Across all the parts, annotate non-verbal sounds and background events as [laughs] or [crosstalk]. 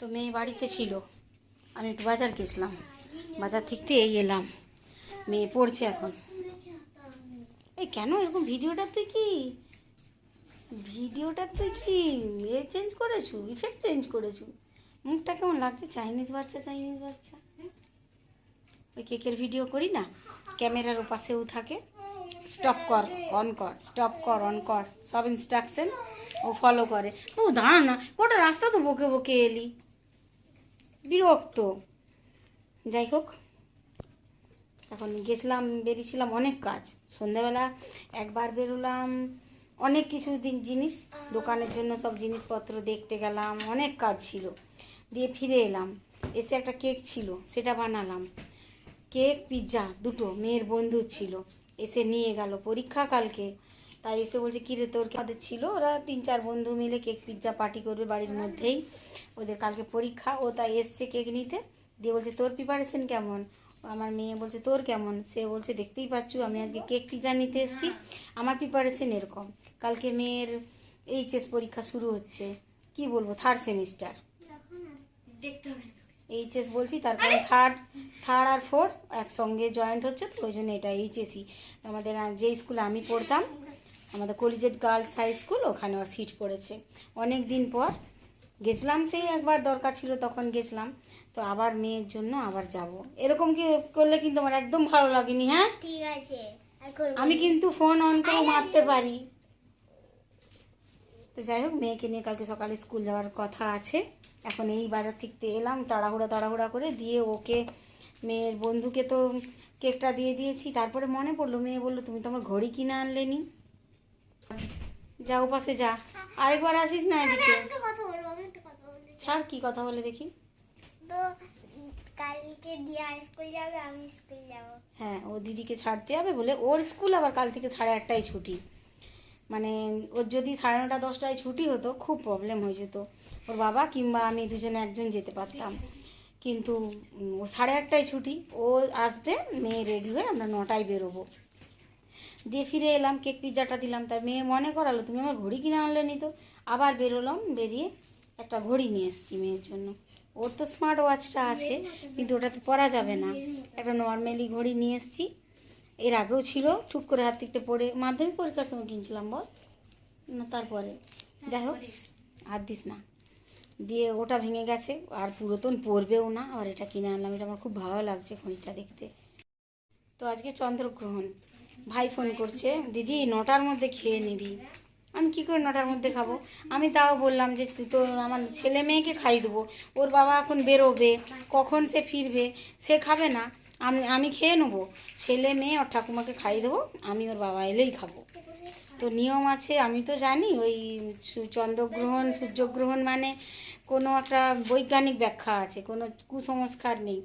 তো মেয়ে বাড়িতে ছিল। আমি একটু বাজার গেছিলাম। বাজার থেকে এই এলাম। মেয়ে পড়ছে এখন। এই কেন? এরকম ভিডিওটা তুই কি? ভিডিওটা তুই কি? এ চেঞ্জ করেছু? ইফেক্ট চেঞ্জ করেছু? মুখটা কেমন লাগছে? চাইনিজ বাচ্চা চাইনিজ বাচ্চা। ওই কেকের ভিডিও করি না? ক্যামেরার ওপাশেও থাকে। স্টপ কর অন কর স্টপ কর অন কর। সব ইনস্ট্রাকশন ও ফলো করে। ও দাঁড়া না, গোটা রাস্তা তো বকে বকে এলি। বিরক্ত। যাই হোক, এখন গেছিলাম, বেরিয়েছিলাম অনেক কাজ। সন্ধ্যাবেলা একবার বেরোলাম, অনেক কিছু দিন জিনিস, দোকানের জন্য সব জিনিসপত্র দেখতে গেলাম, অনেক কাজ ছিল। দিয়ে ফিরে এলাম, এসে একটা কেক ছিল, সেটা বানালাম। কেক পিৎজা দুটো, মেয়ের বন্ধু ছিল। এসে নিয়ে গেল পরীক্ষা কালকে। তাই এসে বলছে কিরে তোর আমাদের ছিল? ওরা তিন চার বন্ধু মিলে কেক পিৎজা পার্টি করবে বাড়ির মধ্যেই। ওদের কালকে পরীক্ষা ও তাই এসছে কেক নিতে। দিয়ে বলছে তোর প্রিপারেশন কেমন? আমার মেয়ে বলছে তোর কেমন? সে বলছে দেখতেই পাচ্ছু আমি আজকে কেক পিৎজা নিতে এসেছি। আমার প্রিপারেশন এরকম। কালকে মেয়ের এইচএস পরীক্ষা শুরু হচ্ছে। কি বলব থার্ড সেমিস্টার এইচএস বলছি তারপরে থার্ড থার্ড আর ফোর্থ একসঙ্গে জয়েন্ট হচ্ছে তো ওই জন্য এটা এইচএসই আমাদের যে স্কুলে আমি পড়তাম আমাদের কলিজেট গার্লস হাই স্কুল ওখানে ওর সিট পড়েছে। অনেক দিন পর গেছিলাম সেই একবার দরকার ছিল তখন গেছিলাম। তো আবার মেয়ের জন্য আবার যাব। এরকম কি করলে কিন্তু আমার একদম ভালো লাগেনি হ্যাঁ? ঠিক আছে আমি কিন্তু ফোন অন করে মারতে পারি। তো যাই হোক মেয়েকে নিয়ে কালকে সকালে স্কুল যাওয়ার কথা আছে। এখন এই বাজার থেকে এলাম তাড়াহুড়া তাড়াহুড়া করে দিয়ে ওকে মেয়ের বন্ধুকে তো কেকটা দিয়ে দিয়েছি। তারপরে মনে পড়ল মেয়ে বলল তুমি তো আমার ঘড়ি কিনে আনলে নি? যা ওপাশে যা। আরেকবার আসিস না এদিকে। ছাড় কি কথা বলে দেখি। তো কালকে দিয়া স্কুল যাবে আমি স্কুল যাব। হ্যাঁ ও দিদিকে ছাড়তে হবে বলে ওর স্কুল আবার কাল থেকে সাড়ে আটটায় ছুটি। মানে ওর যদি সাড়ে নটা দশটায় ছুটি হতো খুব প্রবলেম হয়ে যেত। ওর বাবা কিংবা আমি দুজনে একজন যেতে পারতাম। কিন্তু ও সাড়ে আটটায় ছুটি। ও আসতে মেয়ে রেডি হয়ে আমরা নটায় বেরোবো। দিয়ে ফিরে এলাম, কেক পিৎজাটা দিলাম, তার মেয়ে মনে করালো, তুমি আমার ঘড়ি কিনে আনলে নি তো? আবার বেরোলাম, বেরিয়ে একটা ঘড়ি নিয়ে এসেছি মেয়ের জন্য। ওর তো স্মার্ট ওয়াচটা আছে, কিন্তু ওটা তো পরা যাবে না। একটা নর্মালি ঘড়ি নিয়ে এসেছি। এর আগেও ছিল টুক করে হাত থেকে পড়ে মাধ্যমিক পরীক্ষার সময় কিনছিলাম বল। না, তারপরে। যাই হোক, হাত দিস না। দিয়ে ওটা ভেঙে গেছে, আর পুরাতন পরবেও না আর এটা কিনে আনলাম, এটা আমার খুব ভালো লাগছে ঘড়িটা দেখতে। তো আজকে চন্দ্রগ্রহণ। ভাই ফোন করছে, দিদি, নটার মধ্যে খেয়ে নিবি। আমি কি করে নটার মধ্যে খাব? আমি তাও বললাম যে, তুই তো আমার ছেলে মেয়েকে খাই দেবো। ওর বাবা এখন বেরোবে, কখন সে ফিরবে, সে খাবে না। আমি আমি খেয়ে নেব। ছেলে মেয়ে ওর ঠাকুমাকে খাই দেবো, আমি ওর বাবা এলেই খাব। তো নিয়ম আছে, আমি তো জানি, ওই চন্দ্রগ্রহণ, সূর্যগ্রহণ মানে কোনো একটা বৈজ্ঞানিক ব্যাখ্যা আছে, কোনো কুসংস্কার নেই।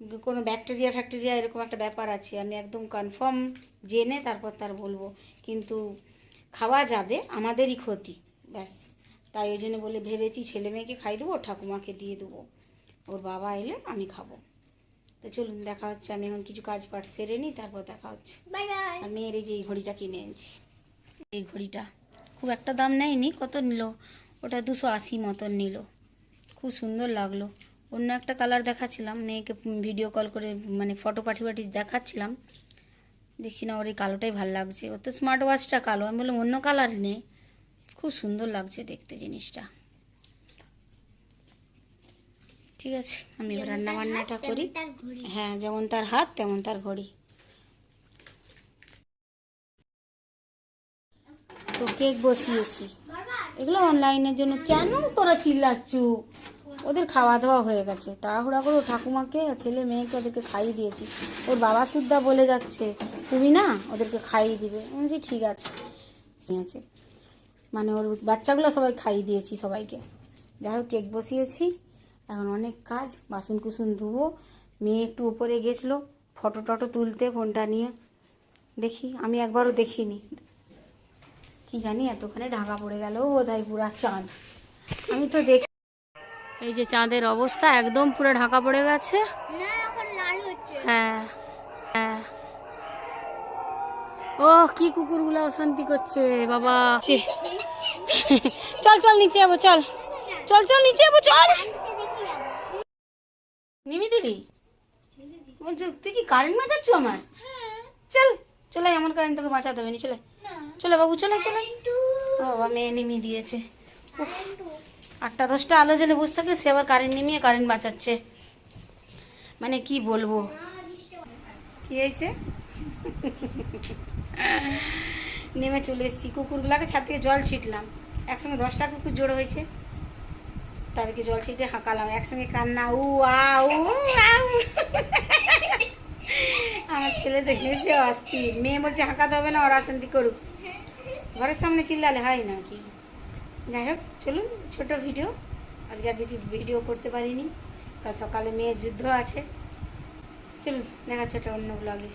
কোনো ব্যাকটেরিয়া ফ্যাক্টেরিয়া এরকম একটা ব্যাপার আছে। আমি একদম কনফার্ম জেনে তারপর তার বলব। কিন্তু খাওয়া যাবে আমাদেরই ক্ষতি। ব্যাস। তাই ওই জন্য বলে ভেবেছি ছেলে মেয়েকে খাই দেবো ঠাকুমাকে দিয়ে দেবো। ওর বাবা এলে আমি খাব। তো চলুন দেখা হচ্ছে। আমি এখন কিছু কাজ পাঠ সেরে নিই তারপর দেখা হচ্ছে। মেয়ের এই যে এই ঘড়িটা কিনে এনেছি। এই ঘড়িটা খুব একটা দাম নেয়নি। কত নিল? ওটা দুশো আশি মতন নিল। খুব সুন্দর লাগল। অন্য একটা কালার দেখাচ্ছিলাম মেয়েকে ভিডিও কল করে মানে ফটো পাঠিয়ে পাঠিয়ে দেখাচ্ছিলাম। দেখছি না ওর এই কালোটাই ভালো লাগছে। ওর তো স্মার্ট ওয়াচটা কালো। আমি বললাম অন্য কালার নেই খুব সুন্দর লাগছে দেখতে জিনিসটা। ঠিক আছে আমি রান্না বান্নাটা করি। হ্যাঁ যেমন তার হাত তেমন তার ঘড়ি। তো কেক বসিয়েছি। এগুলো অনলাইনের জন্য কেন তোরা চিল্লাচ্ছু? ওদের খাওয়া দাওয়া হয়ে গেছে। তাড়াহুড়া করে ঠাকুমাকে ছেলে মেয়েকে ওদেরকে খাইয়ে দিয়েছি। ওর বাবা সুদ্ধা বলে যাচ্ছে, তুমি না ওদেরকে খাইয়ে দিবে। বলছি, ঠিক আছে। ঠিক আছে। মানে ওর বাচ্চাগুলো সবাই খাইয়ে দিয়েছি সবাইকে। যাই হোক, কেক বসিয়েছি। এখন অনেক কাজ বাসন কুসুন ধুবো। মেয়ে একটু উপরে গেছিল, ফটো টটো তুলতে, ফোনটা নিয়ে। দেখি, আমি একবারও দেখিনি। কি জানি, এতখানে ঢাকা পড়ে গেল বোধ হয় পুরা চাঁদ। আমি তো দেখি এই যে চাঁদের অবস্থা একদম পুরো ঢাকা পড়ে গেছে। হ্যাঁ হ্যাঁ। ও কি কুকুরগুলো অশান্তি করছে বাবা। [laughs] চল চল নিচে যাব চল। চল চল নিচে যাব চল। নিমি দিলি? তুই কি কারেন্ট বাঁচাচ্ছ আমার? চল চলে আয়, আমার কারেন্ট তোকে বাঁচাতে হবে নি চলে। চলে বাবু চলে চলে। বাবা মেয়ে নিমি দিয়েছে। আটটা দশটা আলো জ্বলে বসে থাকে, সে আবার কারেন্ট নিমিয়ে কারেন্ট বাঁচাচ্ছে। মানে কি বলব? কি হয়েছে? নেমে চলে এসেছি। কুকুরগুলাকে ছাদ থেকে জল ছিটলাম। একসঙ্গে দশটা কুকুর জোড়ো হয়েছে। তাদেরকে জল ছিটে হাঁকালাম। একসঙ্গে কান্না, উ, আ, উ আউ। আমার ছেলে তো হেসে অস্থির। মেয়ে বলছে, হাঁকাতে হবে না, ওরা শান্তি করুক। ঘরের সামনে চিল্লালে হয় না কি যাই হোক, চলুন, ছোট ভিডিও আজকে আর বেশি ভিডিও করতে পারিনি। কাল সকালে মেয়ের যুদ্ধ আছে। চলুন, দেখা ছোট অন্য ব্লগে